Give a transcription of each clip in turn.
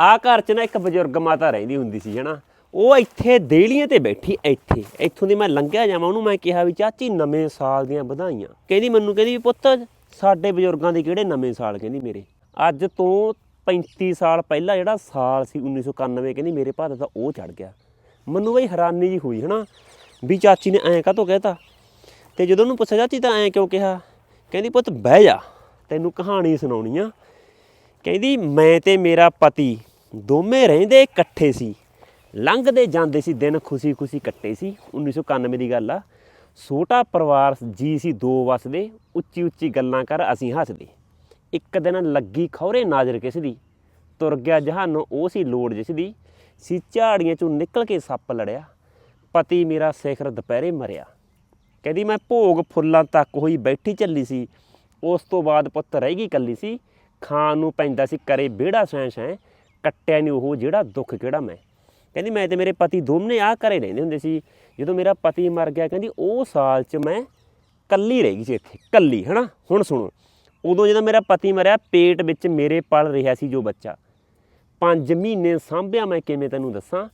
ਆ ਘਰ 'ਚ ਨਾ ਇੱਕ ਬਜ਼ੁਰਗ ਮਾਤਾ ਰਹਿੰਦੀ ਹੁੰਦੀ ਸੀ, ਹਨਾ? ਉਹ ਇੱਥੇ ਦੇਲੀਆਂ ਤੇ ਬੈਠੀ, ਇੱਥੇ। ਇੱਥੋਂ ਦੀ ਮੈਂ ਲੰਘਿਆ ਜਾਵਾਂ, ਉਹਨੂੰ ਮੈਂ ਕਿਹਾ ਵੀ ਚਾਚੀ ਨਵੇਂ ਸਾਲ ਦੀਆਂ ਵਧਾਈਆਂ। ਕਹਿੰਦੀ ਮੈਨੂੰ, ਕਹਿੰਦੀ ਵੀ ਪੁੱਤ, ਸਾਡੇ ਬਜ਼ੁਰਗਾਂ ਦੇ ਕਿਹੜੇ ਨਵੇਂ ਸਾਲ, ਕਹਿੰਦੀ ਮੇਰੇ? ਅੱਜ ਤੋਂ 35 ਸਾਲ ਪਹਿਲਾਂ ਜਿਹੜਾ ਸਾਲ ਸੀ 1991 ਕਹਿੰਦੀ ਮੇਰੇ ਭਾਅ ਦਾ ਉਹ ਚੜ ਗਿਆ। ਮੈਨੂੰ ਬਈ ਹੈਰਾਨੀ ਜੀ ਹੋਈ, ਹਨਾ? ਵੀ ਚਾਚੀ ਨੇ ਐਂ ਕਾਹਤੋਂ ਕਹਿਤਾ? ਤੇ ਜਦੋਂ ਉਹਨੂੰ ਪੁੱਛਿਆ, ਚਾਚੀ ਤਾਂ ਐਂ ਕਿਉਂ ਕਿਹਾ? ਕਹਿੰਦੀ, ਪੁੱਤ, ਬਹਿ ਜਾ, ਤੈਨੂੰ ਕਹਾਣੀ ਸੁਣਾਉਣੀ ਆ। ਕਹਿੰਦੀ, ਮੈਂ ਤੇ ਮੇਰਾ ਪਤੀ ਦੋਵੇਂ ਰਹਿੰਦੇ ਇਕੱਠੇ ਸੀ। ਲੰਘਦੇ ਜਾਂਦੇ ਸੀ, ਦਿਨ ਖੁਸ਼ੀ-ਖੁਸ਼ੀ ਕੱਟੇ ਸੀ। 1991 ਦੀ ਗੱਲ ਆ। ਛੋਟਾ ਪਰਿਵਾਰ ਜੀ ਸੀ ਦੋ ਵਸਦੇ, ਉੱਚੀ-ਉੱਚੀ ਗੱਲਾਂ ਕਰ ਅਸੀਂ ਹੱਸਦੇ। ਇੱਕ ਦਿਨ ਲੱਗੀ ਖੌਰੇ ਨਾਜ਼ਰ ਕਿਸ ਦੀ? ਤੁਰ ਗਿਆ ਜਹਾਨੋਂ, ਉਹ ਸੀ ਲੋੜ ਜਿਸ ਦੀ। ਸੀ ਝਾੜੀਆਂ ਚੋਂ ਨਿਕਲ ਕੇ ਸੱਪ ਲੜਿਆ। ਪਤੀ ਮੇਰਾ ਸਿਖਰ ਦੁਪਹਿਰੇ ਮਰਿਆ। ਕਹਿੰਦੀ, ਮੈਂ ਭੋਗ ਫੁੱਲਾਂ ਤੱਕ ਹੋਈ ਬੈਠੀ ਚੱਲੀ ਸੀ। ਉਸ ਤੋਂ ਬਾਅਦ ਪੁੱਤ ਰਹਿ ਗਈ ਕੱਲੀ ਸੀ। ਖਾਣ ਨੂੰ ਪੈਂਦਾ ਸੀ ਕਰੇ ਵਿਹੜਾ ਸੈਂ ਸੈਂ ਕੱਟਿਆ ਨਹੀਂ ਉਹ, ਜਿਹੜਾ ਦੁੱਖ ਕਿਹੜਾ ਮੈਂ? ਕਹਿੰਦੀ ਮੈਂ ਤੇ ਮੇਰੇ ਪਤੀ ਦੋਨੇ ਆ ਘਰੇ ਰਹਿੰਦੇ ਹੁੰਦੇ ਸੀ। ਜਦੋਂ ਮੇਰਾ ਪਤੀ ਮਰ ਗਿਆ, ਕਹਿੰਦੀ ਉਹ ਸਾਲ 'ਚ ਮੈਂ ਕੱਲੀ ਰਹਿ ਗਈ ਸੀ ਇੱਥੇ ਕੱਲੀ ਹਨਾ? ਹੁਣ ਸੁਣੋ। ਉਦੋਂ ਜਦੋਂ ਮੇਰਾ ਪਤੀ ਮਰਿਆ, ਪੇਟ ਵਿੱਚ ਮੇਰੇ ਪਲ ਰਿਹਾ ਸੀ ਜੋ ਬੱਚਾ। 5 ਮਹੀਨੇ ਸਾਂਭਿਆ ਮੈਂ, ਕਿਵੇਂ ਤੈਨੂੰ ਦੱਸਾਂ?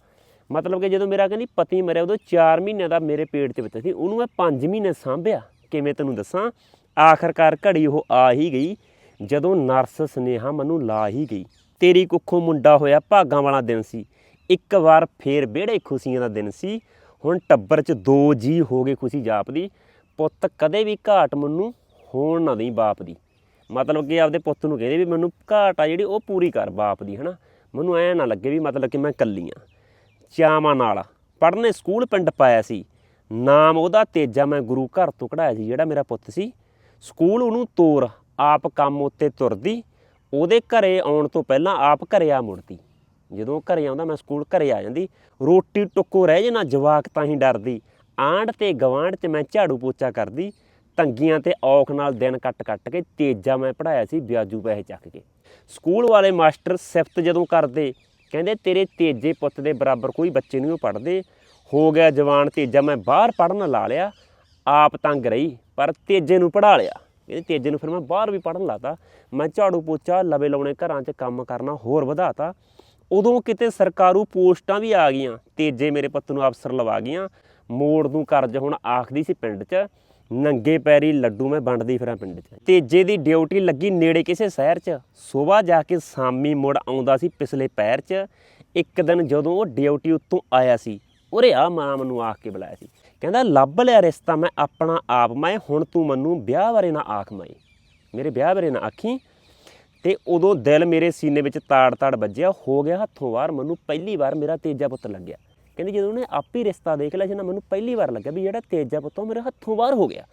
ਮਤਲਬ ਕਿ ਜਦੋਂ ਮੇਰਾ ਕਹਿੰਦੀ ਪਤੀ ਮਰਿਆ, ਉਦੋਂ 4 ਮਹੀਨਿਆਂ ਦਾ ਮੇਰੇ ਪੇਟ 'ਚ ਬੱਚਾ ਸੀ। ਉਹਨੂੰ ਮੈਂ 5 ਮਹੀਨੇ ਸਾਂਭਿਆ, ਕਿਵੇਂ ਤੈਨੂੰ ਦੱਸਾਂ? ਆਖਰਕਾਰ ਘੜੀ ਉਹ ਆ ਹੀ ਗਈ, ਜਦੋਂ ਨਰਸ ਸਨੇਹਾ ਮੈਨੂੰ ਲਾ ਹੀ ਗਈ। ਤੇਰੀ ਕੁੱਖੋਂ ਮੁੰਡਾ ਹੋਇਆ ਭਾਗਾਂ ਵਾਲਾ ਦਿਨ ਸੀ। ਇੱਕ ਵਾਰ ਫੇਰ ਵਿਹੜੇ ਖੁਸ਼ੀਆਂ ਦਾ ਦਿਨ ਸੀ। ਹੁਣ ਟੱਬਰ 'ਚ ਦੋ ਜੀ ਹੋ ਗਏ ਖੁਸ਼ੀ ਜਾਪਦੀ ਪੁੱਤ ਕਦੇ ਵੀ ਘਾਟ ਮੈਨੂੰ ਹੋਣ ਨਾ ਦੇਈ ਬਾਪ ਦੀ। ਮਤਲਬ ਕਿ ਆਪਦੇ ਪੁੱਤ ਨੂੰ ਕਹਿੰਦੇ ਵੀ ਮੈਨੂੰ ਘਾਟ ਆ ਜਿਹੜੀ ਉਹ ਪੂਰੀ ਕਰ ਬਾਪ ਦੀ, ਹਨਾ? ਮੈਨੂੰ ਐ ਨਾ ਲੱਗੇ ਵੀ ਮਤਲਬ ਕਿ ਮੈਂ ਕੱਲੀ ਆ। ਚਾਵਾਂ ਨਾਲ। ਪੜ੍ਹਨੇ ਸਕੂਲ ਪਿੰਡ ਪਾਇਆ ਸੀ। ਨਾਮ ਉਹਦਾ ਤੇਜਾ, ਮੈਂ ਗੁਰੂ ਘਰ ਤੋਂ ਕਢਾਇਆ ਸੀ, ਜਿਹੜਾ ਮੇਰਾ ਪੁੱਤ ਸੀ। ਸਕੂਲ ਉਹਨੂੰ ਤੋਰ, ਆਪ ਕੰਮ ਉੱਤੇ ਤੁਰਦੀ। ਉਹਦੇ ਘਰੇ ਆਉਣ ਤੋਂ ਪਹਿਲਾਂ ਆਪ ਘਰੇ ਆ ਮੁੜਦੀ। ਜਦੋਂ ਘਰੇ ਆਉਂਦਾ, ਮੈਂ ਸਕੂਲ ਘਰੇ ਆ ਜਾਂਦੀ। ਰੋਟੀ ਟੁੱਕੋ ਰਹਿ ਜੇ ਨਾ, ਜਵਾਕ ਤਾਂ ਹੀ ਡਰਦੀ। ਆਂਢ ਤੇ ਗਵਾਂਢ 'ਚ ਮੈਂ ਝਾੜੂ ਪੋਚਾ ਕਰਦੀ। ਤੰਗੀਆਂ ਤੇ ਔਖ ਨਾਲ ਦਿਨ ਕੱਟ ਕੱਟ ਕੇ ਤੇਜਾ ਮੈਂ ਪੜਾਇਆ ਸੀ, ਵਿਆਜੂ ਪੈਸੇ ਚੱਕ ਕੇ। ਸਕੂਲ ਵਾਲੇ ਮਾਸਟਰ ਸਿਫਤ ਜਦੋਂ ਕਰਦੇ, ਕਹਿੰਦੇ, ਤੇਰੇ ਤੇਜੇ ਪੁੱਤ ਦੇ ਬਰਾਬਰ ਕੋਈ ਬੱਚੇ ਨਹੀਂ, ਉਹ ਪੜਦੇ ਹੋ ਗਿਆ ਜਵਾਨ ਤੇਜਾ, ਮੈਂ ਬਾਹਰ ਪੜਨ ਲਾ ਲਿਆ। ਆਪ ਤੰਗ ਰਹੀ, ਪਰ ਤੇਜੇ ਨੂੰ ਪੜਾ ਲਿਆ। ਇਹਦੇ ਤੇਜੇ ਨੂੰ ਫਿਰ ਮੈਂ ਬਾਹਰ ਵੀ ਪੜਨ ਲਾਤਾ। ਮੈਂ ਝਾੜੂ ਪੋਚਾ, ਲਵੇ ਲਾਉਣੇ ਘਰਾਂ 'ਚ ਕੰਮ ਕਰਨਾ ਹੋਰ ਵਧਾਤਾ। ਉਦੋਂ ਕਿਤੇ ਸਰਕਾਰੂ ਪੋਸਟਾਂ ਵੀ ਆ ਗਈਆਂ। ਤੇਜੇ ਮੇਰੇ ਪੁੱਤ ਨੂੰ ਅਫਸਰ ਲਵਾ ਗਈਆਂ। ਮੋੜ ਨੂੰ ਕਰਜ ਹੁਣ ਆਖਦੀ ਸੀ ਪਿੰਡ 'ਚ। ਨੰਗੇ ਪੈਰੀ ਲੱਡੂ ਮੈਂ ਵੰਡਦੀ ਫਿਰਾਂ ਪਿੰਡ 'ਚ। ਤੇਜੇ ਦੀ ਡਿਊਟੀ ਲੱਗੀ ਨੇੜੇ ਕਿਸੇ ਸ਼ਹਿਰ 'ਚ। ਸਵੇਰ ਜਾ ਕੇ ਸਾਮੀ ਮੁੜ ਆਉਂਦਾ ਸੀ ਪਿਛਲੇ ਪੈਰ 'ਚ। ਇੱਕ ਦਿਨ ਜਦੋਂ ਉਹ ਡਿਊਟੀ ਉੱਤੋਂ ਆਇਆ ਸੀ। ਉਰੇ ਆ, ਮਾਂ ਮੈਨੂੰ ਆਖ ਕੇ ਬੁਲਾਇਆ ਸੀ। ਕਹਿੰਦਾ, ਲੱਭ ਲਿਆ ਰਿਸ਼ਤਾ ਮੈਂ ਆਪਣਾ ਆਪ, ਮੈਂ ਹੁਣ ਤੂੰ ਮੈਨੂੰ ਵਿਆਹ ਬਾਰੇ ਨਾ ਆਖ ਮਾਈ। ਮੇਰੇ ਵਿਆਹ ਬਾਰੇ ਨਾ ਆਖੀ ਤੇ ਉਦੋਂ ਦਿਲ ਮੇਰੇ ਸੀਨੇ ਵਿੱਚ ਤਾੜ-ਤਾੜ ਵੱਜਿਆ। ਹੋ ਗਿਆ ਹੱਥੋਂ ਵਾਰ, ਮੈਨੂੰ ਪਹਿਲੀ ਵਾਰ ਮੇਰਾ ਤੇਜਾ ਪੁੱਤ ਲੱਗਿਆ। ਕਹਿੰਦੀ, ਜਦੋਂ ਉਹਨੇ ਆਪ ਹੀ ਰਿਸ਼ਤਾ ਦੇਖ ਲਿਆ ਸੀ ਨਾ, ਮੈਨੂੰ ਪਹਿਲੀ ਵਾਰ ਲੱਗਿਆ ਵੀ ਜਿਹੜਾ ਤੇਜਾ ਪੁੱਤ ਉਹ ਮੇਰੇ ਹੱਥੋਂ ਬਾਹਰ ਹੋ ਗਿਆ।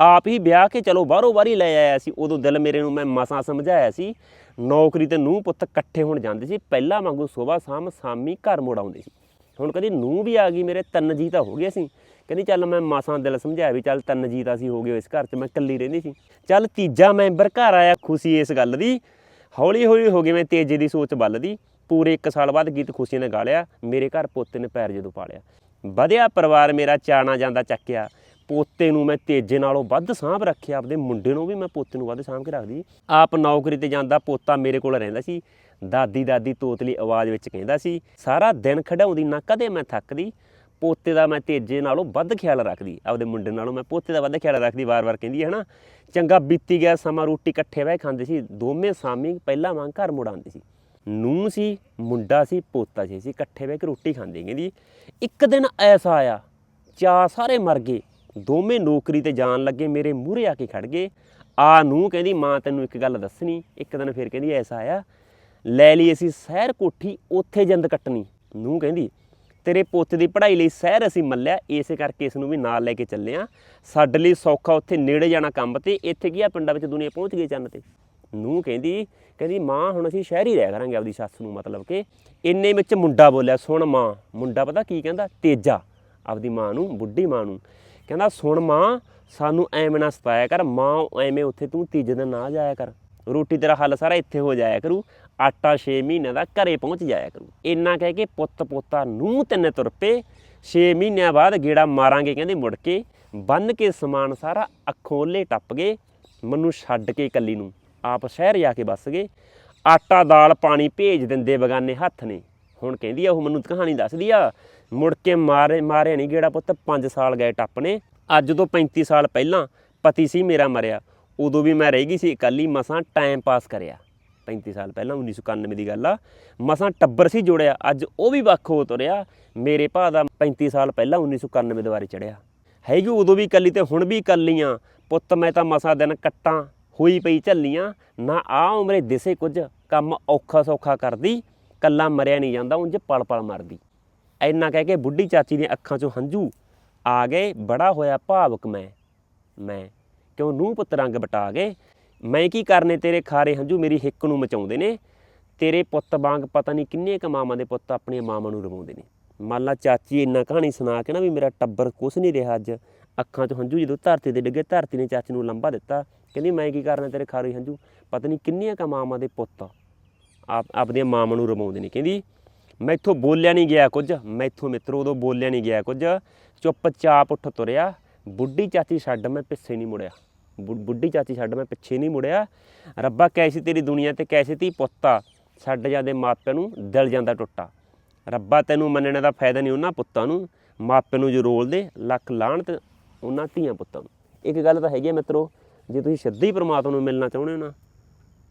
ਆਪ ਹੀ ਵਿਆਹ ਕੇ ਚਲੋ ਬਾਹਰੋਂ ਬਾਹਰੀ ਲੈ ਆਇਆ ਸੀ। ਉਦੋਂ ਦਿਲ ਮੇਰੇ ਨੂੰ ਮੈਂ ਮਸਾਂ ਸਮਝਾਇਆ ਸੀ। ਨੌਕਰੀ ਤੇ ਨੂੰਹ ਪੁੱਤ ਇਕੱਠੇ ਹੋਣ ਜਾਂਦੇ ਸੀ। ਪਹਿਲਾਂ ਵਾਂਗੂ ਸਵੇਰ ਸ਼ਾਮ ਸਾਮੀ ਘਰ ਮੁੜ ਆਉਂਦੇ ਸੀ। ਹੁਣ ਕਦੀ ਨੂੰਹ ਵੀ ਆ ਗਈ ਮੇਰੇ, ਤਿੰਨ ਜੀ ਤਾਂ ਹੋ ਗਏ ਸੀ ਕਹਿੰਦੀ ਚੱਲ ਮੈਂ ਮਾਸਾਂ ਦਿਲ ਸਮਝਾਇਆ ਵੀ ਚੱਲ ਤਿੰਨ ਜੀ ਤਾਂ ਅਸੀਂ ਹੋ ਗਏ ਇਸ ਘਰ 'ਚ, ਮੈਂ ਇਕੱਲੀ ਰਹਿੰਦੀ ਸੀ। ਚੱਲ ਤੀਜਾ ਮੈਂਬਰ ਘਰ ਆਇਆ ਖੁਸ਼ੀ ਇਸ ਗੱਲ ਦੀ। ਹੌਲੀ ਹੌਲੀ ਹੋ ਗਈ ਮੈਂ ਤੇਜੇ ਦੀ ਸੋਚ ਵੱਲਦੀ ਪੂਰੇ 1 ਸਾਲ ਬਾਅਦ ਗੀਤ ਖੁਸ਼ੀ ਨੇ ਗਾ ਲਿਆ ਮੇਰੇ ਘਰ ਪੋਤੇ ਨੇ ਪੈਰ ਜਦੋਂ ਪਾਲਿਆ। ਵਧਿਆ ਪਰਿਵਾਰ ਮੇਰਾ, ਚਾਣਾ ਜਾਂਦਾ ਚੱਕਿਆ। ਪੋਤੇ ਨੂੰ ਮੈਂ ਤੇਜੇ ਨਾਲੋਂ ਵੱਧ ਸਾਂਭ ਰੱਖਿਆ, ਆਪਦੇ ਮੁੰਡੇ ਨੂੰ ਵੀ ਮੈਂ ਪੋਤੇ ਨੂੰ ਵੱਧ ਸਾਂਭ ਕੇ ਰੱਖਦੀ। ਆਪ ਨੌਕਰੀ ਤੇ ਜਾਂਦਾ, ਪੋਤਾ ਮੇਰੇ ਕੋਲ ਰਹਿੰਦਾ ਸੀ। ਦਾਦੀ ਦਾਦੀ ਤੋਤਲੀ ਆਵਾਜ਼ ਵਿੱਚ ਕਹਿੰਦਾ ਸੀ, ਸਾਰਾ ਦਿਨ ਖੜਾਉਂਦੀ ਨਾ ਕਦੇ ਮੈਂ ਥੱਕਦੀ। ਪੋਤੇ ਦਾ ਮੈਂ ਤੇਜੇ ਨਾਲੋਂ ਵੱਧ ਖਿਆਲ ਰੱਖਦੀ। ਆਪਦੇ ਮੁੰਡੇ ਨਾਲੋਂ ਮੈਂ ਪੋਤੇ ਦਾ ਵੱਧ ਖਿਆਲ ਰੱਖਦੀ, ਵਾਰ-ਵਾਰ ਕਹਿੰਦੀ ਹੈ ਨਾ। ਚੰਗਾ ਬੀਤੀ ਗਿਆ ਸਮਾਂ, ਰੋਟੀ ਇਕੱਠੇ ਬਹਿ ਖਾਂਦੇ ਸੀ। ਦੋਵੇਂ ਸਾਮੀ ਪਹਿਲਾਂ ਵਾਂਗ ਘਰ ਮੁੜ ਆਉਂਦੇ ਸੀ। ਨੂੰ ਸੀ, ਮੁੰਡਾ ਸੀ, ਪੋਤਾ ਸੀ। ਅਸੀਂ ਇਕੱਠੇ ਬਹਿ ਕੇ ਰੋਟੀ ਖਾਂਦੇ, ਕਹਿੰਦੀ, ਇੱਕ ਦਿਨ ਐਸਾ ਆਇਆ ਚਾ ਸਾਰੇ ਮਰ ਗਏ। ਦੋਵੇਂ ਨੌਕਰੀ ਤੇ ਜਾਣ ਲੱਗੇ, ਮੇਰੇ ਮੂਹਰੇ ਆ ਕੇ ਖੜ ਗਏ। ਆ ਨੂੰ ਕਹਿੰਦੀ, ਮਾਂ ਤੈਨੂੰ ਇੱਕ ਗੱਲ ਦੱਸਣੀ। ਇੱਕ ਦਿਨ ਫਿਰ ਕਹਿੰਦੀ, ਐਸਾ ਆਇਆ, ਲੈ ਲਈ ਅਸੀਂ ਸਹਿਰ ਕੋਠੀ, ਉੱਥੇ ਜਿੰਦ ਕੱਟਣੀ। ਨੂੰ ਕਹਿੰਦੀ, ਤੇਰੇ ਪੁੱਤ ਦੀ ਪੜ੍ਹਾਈ ਲਈ ਸਹਿਰ ਅਸੀਂ ਮੱਲਿਆ, ਇਸੇ ਕਰਕੇ ਇਸ ਨੂੰ ਵੀ ਨਾਲ ਲੈ ਕੇ ਚੱਲੇ ਆ ਸਾਡੇ ਲਈ ਸੌਖਾ ਉੱਥੇ ਨੇੜੇ ਜਾਣਾ ਕੰਮ ਤੇ, ਇੱਥੇ ਕੀ ਆ, ਪਿੰਡਾਂ ਵਿੱਚ ਦੁਨੀਆ ਪਹੁੰਚ ਗਈ ਚੰਨ ਤੇ। ਨੂੰ ਕਹਿੰਦੀ ਕਹਿੰਦੀ, ਮਾਂ, ਹੁਣ ਅਸੀਂ ਸ਼ਹਿਰ ਹੀ ਰਹਿ ਕਰਾਂਗੇ ਆਪਦੀ ਸੱਸ ਨੂੰ, ਮਤਲਬ ਕਿ ਇੰਨੇ ਵਿੱਚ ਮੁੰਡਾ ਬੋਲਿਆ, ਸੁਣ ਮਾਂ। ਮੁੰਡਾ ਪਤਾ ਕੀ ਕਹਿੰਦਾ? ਤੇਜਾ, ਆਪਦੀ ਮਾਂ ਨੂੰ, ਬੁੱਢੀ ਮਾਂ ਨੂੰ। ਕਹਿੰਦਾ, ਸੁਣ ਮਾਂ, ਸਾਨੂੰ ਐਵੇਂ ਨਾ ਸਤਾਇਆ ਕਰ। ਮਾਂ, ਐਵੇਂ ਉੱਥੇ ਤੂੰ ਤੀਜੇ ਦਿਨ ਨਾ ਜਾਇਆ ਕਰ। ਰੋਟੀ ਤੇਰਾ ਹੱਲ ਸਾਰਾ ਇੱਥੇ ਹੋ ਜਾਇਆ ਕਰੂ। ਆਟਾ 6 ਮਹੀਨਿਆਂ ਦਾ ਘਰੇ ਪਹੁੰਚ ਜਾਇਆ ਕਰੂ। ਇੰਨਾ ਕਹਿ ਕੇ ਪੁੱਤ ਪੋਤਾ ਨੂੰ ਤਿੰਨੇ ਤੁਰ ਪਏ। 6 ਮਹੀਨਿਆਂ ਬਾਅਦ ਗੇੜਾ ਮਾਰਾਂਗੇ ਕਹਿੰਦੇ ਮੁੜ ਕੇ। ਬੰਨ ਕੇ ਸਮਾਨ ਸਾਰਾ ਅੱਖੋਂ ਟੱਪ ਗਏ। ਮੈਨੂੰ ਛੱਡ ਕੇ ਇਕੱਲੀ ਨੂੰ। ਆਪ ਸ਼ਹਿਰ ਜਾ ਕੇ ਵੱਸ ਗਏ। ਆਟਾ, ਦਾਲ, ਪਾਣੀ ਭੇਜ ਦਿੰਦੇ ਬਗਾਨੇ ਹੱਥ ਨੇ। ਹੁਣ ਕਹਿੰਦੀ ਆ, ਉਹ ਮੈਨੂੰ ਕਹਾਣੀ ਦੱਸਦੀ ਆ, ਮੁੜ ਕੇ ਮਾਰੇ, ਮਾਰਿਆ ਨਹੀਂ ਗੇੜਾ ਪੁੱਤ 5 ਸਾਲ ਗਏ ਟੱਪ ਨੇ। ਅੱਜ ਤੋਂ 35 ਸਾਲ ਪਹਿਲਾਂ ਪਤੀ ਸੀ ਮੇਰਾ ਮਰਿਆ, ਉਦੋਂ ਵੀ ਮੈਂ ਰਹਿ ਗਈ ਸੀ ਇਕੱਲੀ, ਮਸਾਂ ਟਾਈਮ ਪਾਸ ਕਰਿਆ। 35 ਸਾਲ ਪਹਿਲਾਂ 1991 ਦੀ ਗੱਲ ਆ। ਮਸਾਂ ਟੱਬਰ ਸੀ ਜੁੜਿਆ, ਅੱਜ ਉਹ ਵੀ ਵੱਖ ਹੋ ਤੁਰਿਆ। ਮੇਰੇ ਭਾ ਦਾ 35 ਸਾਲ ਪਹਿਲਾਂ 1991 ਬਾਰੇ ਚੜਿਆ। ਹੈਗੀ ਉਦੋਂ ਵੀ ਇਕੱਲੀ ਤੇ ਹੁਣ ਵੀ ਇਕੱਲੀਆਂ। ਪੁੱਤ, ਮੈਂ ਤਾਂ ਮਸਾਂ ਦਿਨ ਕੱਟਾਂ, ਹੋਈ ਪਈ ਝੱਲੀਆਂ। ਨਾ ਆ ਉਮਰੇ ਦਿਸੇ ਕੁਝ, ਕੰਮ ਔਖਾ ਸੌਖਾ ਕਰਦੀ। ਕੱਲਾ ਮਰਿਆ ਨਹੀਂ ਜਾਂਦਾ, ਉਂਝ ਪਲ ਪਲ ਮਰਦੀ। ਐਨਾ ਕਹਿ ਕੇ ਬੁੱਢੀ ਚਾਚੀ ਦੀਆਂ ਅੱਖਾਂ 'ਚੋਂ ਹੰਝੂ ਆ ਗਏ, ਬੜਾ ਹੋਇਆ ਭਾਵਕ ਮੈਂ। ਮੈਂ ਕਿਉਂ ਨੂੰਹ ਪੁੱਤ ਰੰਗ ਬਟਾ ਗਏ? ਮੈਂ ਕੀ ਕਰਨੇ ਤੇਰੇ ਖਾਰੇ ਹੰਝੂ? ਮੇਰੀ ਹਿੱਕ ਨੂੰ ਮਚਾਉਂਦੇ ਨੇ। ਤੇਰੇ ਪੁੱਤ ਵਾਂਗ ਪਤਾ ਨਹੀਂ ਕਿੰਨੇ ਕ ਮਾਵਾਂ ਦੇ ਪੁੱਤ ਆਪਣੀਆਂ ਮਾਵਾਂ ਨੂੰ ਰਵਾਉਂਦੇ ਨੇ। ਮੰਨ ਲਾ ਚਾਚੀ ਇੰਨਾ ਕਹਾਣੀ ਸੁਣਾ ਕੇ ਨਾ ਵੀ ਮੇਰਾ ਟੱਬਰ ਕੁਛ ਨਹੀਂ ਰਿਹਾ ਅੱਜ। ਅੱਖਾਂ 'ਚ ਹੰਝੂ ਜਦੋਂ ਧਰਤੀ ਦੇ ਡਿੱਗੇ, ਧਰਤੀ ਨੇ ਚਾਚੀ ਨੂੰ ਲੰਬਾ ਦਿੱਤਾ। ਕਹਿੰਦੀ, ਮੈਂ ਕੀ ਕਰਨਾ ਤੇਰੇ ਖਾਰੇ ਹੰਝੂ? ਪਤਾ ਨਹੀਂ ਕਿੰਨੀਆਂ ਕ ਮਾਵਾਂ ਦੇ ਪੁੱਤ ਆਪ ਆਪਦੀਆਂ ਮਾਵਾਂ ਨੂੰ ਰਵਾਉਂਦੇ ਨੇ। ਕਹਿੰਦੀ ਮੈਥੋਂ ਬੋਲਿਆ ਨਹੀਂ ਗਿਆ ਕੁਝ। ਮੈਥੋਂ ਮਿੱਤਰੋ ਉਦੋਂ ਬੋਲਿਆ ਨਹੀਂ ਗਿਆ ਕੁਝ। ਚੁੱਪਚਾਪ ਉੱਠ ਤੁਰਿਆ। ਬੁੱਢੀ ਚਾਚੀ ਛੱਡ ਮੈਂ ਪਿੱਛੇ ਨਹੀਂ ਮੁੜਿਆ। ਬੁ- ਬੁੱਢੀ ਚਾਚੀ ਛੱਡ ਮੈਂ ਪਿੱਛੇ ਨਹੀਂ ਮੁੜਿਆ। ਰੱਬਾ, ਕੈਸੀ ਤੇਰੀ ਦੁਨੀਆ ਤੇ ਕੈਸੀ ਤੀ ਪੁੱਤਾ ਛੱਡ ਜਾਂਦੇ ਮਾਪਿਆਂ ਨੂੰ, ਦਿਲ ਜਾਂਦਾ ਟੁੱਟਾ। ਰੱਬਾ, ਤੈਨੂੰ ਮੰਨਣ ਦਾ ਫਾਇਦਾ ਨਹੀਂ ਉਹਨਾਂ ਪੁੱਤਾਂ ਨੂੰ। ਮਾਪਿਆਂ ਨੂੰ ਜੋ ਰੋਲ ਦੇ, ਲੱਖ ਲਾਹਣ ਤੇ ਉਹਨਾਂ ਧੀਆਂ ਪੁੱਤਾਂ ਨੂੰ। ਇੱਕ ਗੱਲ ਤਾਂ ਹੈਗੀ ਆ ਮਿੱਤਰੋ, ਜੇ ਤੁਸੀਂ ਸਿੱਧੀ ਪ੍ਰਮਾਤਮਾ ਨੂੰ ਮਿਲਣਾ ਚਾਹੁੰਦੇ ਹੋ ਨਾ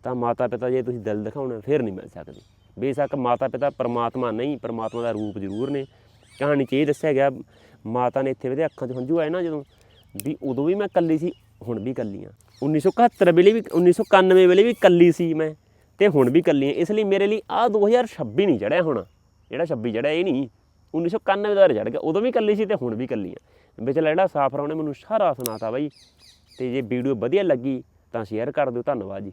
ਤਾਂ ਮਾਤਾ ਪਿਤਾ ਜੇ ਤੁਸੀਂ ਦਿਲ ਦਿਖਾਉਣਾ, ਫਿਰ ਨਹੀਂ ਮਿਲ ਸਕਦੇ। ਬੇਸ਼ੱਕ ਮਾਤਾ ਪਿਤਾ ਪਰਮਾਤਮਾ ਨਹੀਂ, ਪਰਮਾਤਮਾ ਦਾ ਰੂਪ ਜ਼ਰੂਰ ਨੇ। ਕਹਾਣੀ 'ਚ ਇਹ ਦੱਸਿਆ ਗਿਆ, ਮਾਤਾ ਨੇ ਇੱਥੇ ਉਹਦੇ ਅੱਖਾਂ 'ਚ ਹੰਝੂ ਆਏ ਨਾ ਜਦੋਂ, ਵੀ ਉਦੋਂ ਵੀ ਮੈਂ ਇਕੱਲੀ ਸੀ, ਹੁਣ ਵੀ ਕੱਲੀ ਆ 1971 ਵੇਲੇ ਵੀ 1991 ਵੇਲੇ ਵੀ ਇਕੱਲੀ ਸੀ ਮੈਂ, ਤੇ ਹੁਣ ਵੀ ਇਕੱਲੀ ਆ ਇਸ ਲਈ ਮੇਰੇ ਲਈ ਆ 2026 ਨਹੀਂ ਚੜਿਆ ਹੁਣ। ਜਿਹੜਾ 26 ਚੜਿਆ ਇਹ ਨਹੀਂ 1991 ਦਾ ਚੜ ਗਿਆ। ਉਦੋਂ ਵੀ ਇਕੱਲੀ ਸੀ ਤੇ ਹੁਣ ਵੀ ਇਕੱਲੀ ਆ ਵਿਚਲਾ ਜਿਹੜਾ ਸਾਫਰ ਉਹਨੇ ਮੈਨੂੰ ਸਾਰਾ ਸੁਣਾਤਾ ਬਾਈ। ਤੇ ਜੇ ਵੀਡੀਓ ਵਧੀਆ ਲੱਗੀ, ਤਾਂ ਸ਼ੇਅਰ ਕਰ ਦਿਓ। ਧੰਨਵਾਦ ਜੀ।